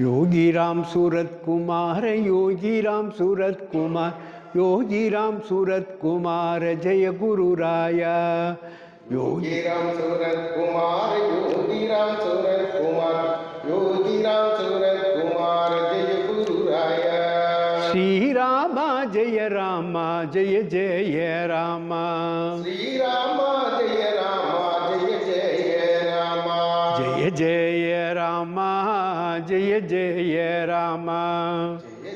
योगी राम सूरत कुमार योगी राम सूरत कुमार योगी राम सूरत कुमार जय गुरु राया। योगी राम सूरत कुमार योगी राम सूरत कुमार योगी राम सूरत कुमार जय गुरु राया। श्री रामा जय रामा जय जय रामा। श्री राम जय राम। ஜெய ஜெய ராமா ஜெய ஜெய ராமா.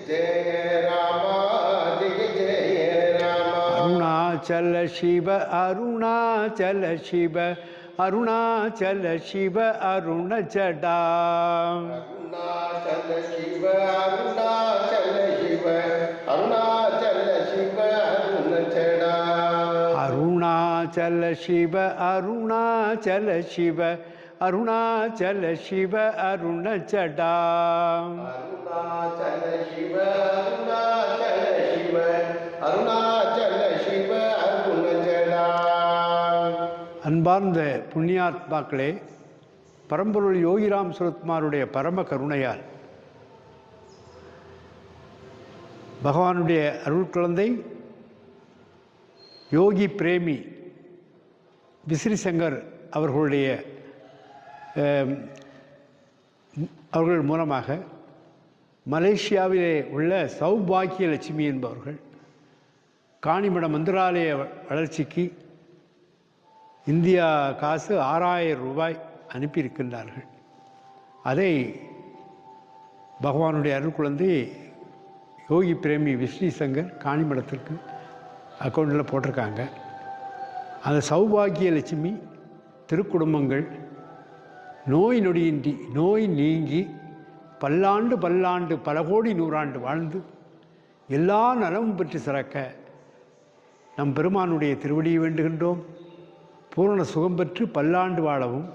ஜெய ராமா ஜெய ஜெய ராமா. அருணாச்சல சிவ அருணாச்சல சிவ அருணாச்சல சிவ அருணச்சடா. அருணாச்சல சிவ அருணாச்சல சிவ அருணாச்சல சிவ அருணச்சடா. அருணாச்சல சிவ அருணாச்சல சிவ அருணாச்சல சிவ அருணச்சடா அருணாச்சல சிவ அருணாச்சல சிவ அருணாச்சல சிவ அருணச்சடா அன்பார்ந்த புண்ணியாத்மாக்களே பரம்பொருள் யோகிராம் சுரத்மாருடைய பரம கருணையால் பகவானுடைய அருள் குழந்தை யோகி பிரேமி விசிறி சங்கர் அவர்களுடைய அவர்கள் மூலமாக மலேசியாவிலே உள்ள சௌபாக்கிய லட்சுமி என்பவர்கள் காணிமட மந்திராலய வளர்ச்சிக்கு இந்தியா காசு ஆறாயிரம் ரூபாய் அனுப்பியிருக்கின்றார்கள். அதை பகவானுடைய அருள் குழந்தை யோகி பிரேமி விஷ்ணு சங்கர் காணிமடத்திற்கு அக்கௌண்ட்டில் போட்டிருக்காங்க. அந்த சௌபாகிய லட்சுமி திருக்குடும்பங்கள் நோய் நொடியின்றி நோய் நீங்கி பல்லாண்டு பல்லாண்டு பல கோடி நூறாண்டு வாழ்ந்து எல்லா நலமும் பெற்று சிறக்க நம் பெருமானுடைய திருவடியை வேண்டுகின்றோம். பூரண சுகம் பெற்று பல்லாண்டு வாழவும்.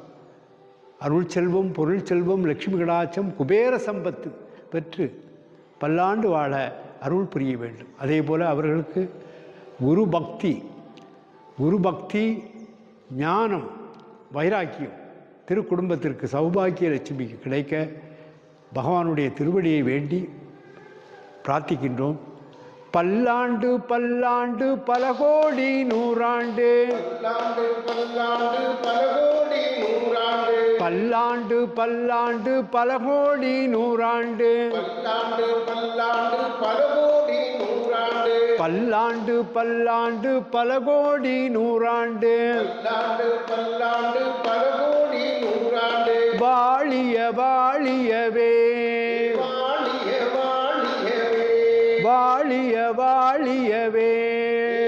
அருள் செல்வம் பொருள் செல்வம் லட்சுமி கடாச்சம் குபேர சம்பத்து பெற்று பல்லாண்டு வாழ அருள் புரிய வேண்டும். அதே போல் அவர்களுக்கு குரு பக்தி குரு பக்தி ஞானம் வைராக்கியம் திருக்குடும்பத்திற்கு சௌபாக்கிய லட்சுமிக்கு கிடைக்க பகவானுடைய திருவடியை வேண்டி பிரார்த்திக்கின்றோம். பல்லாண்டு பல்லாண்டு பல கோடி நூறாண்டு. பல்லாண்டு பல்லாண்டு பல கோடி நூறாண்டு. பல்லாண்டு பல்லாண்டு பல கோடி நூறாண்டு. பல்லாண்டு பல்லாண்டு பல கோடி வாழிய வாழியவே. வாழிய வாழியவே. வாழிய வாழியவே.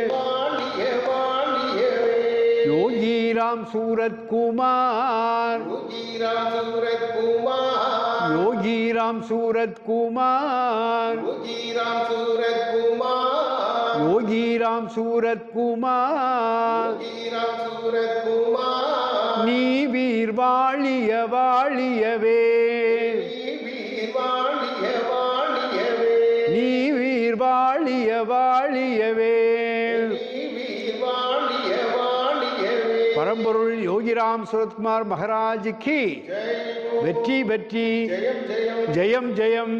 வாழிய வாழியவே. யோகிராம் சூரத்குமார். யோகிராம் சூரத் குமார் யோகிராம் சூரத்குமார். யோகிராம் சூரத்குமார் நீ வீர் வாழிய வாழியவே. நீ வீர் வாழிய வாழியவே. பரம்பொருள் யோகிராம் சுரத்குமார் மகாராஜுக்கு வெற்றி வெற்றி ஜெயம் ஜெயம்.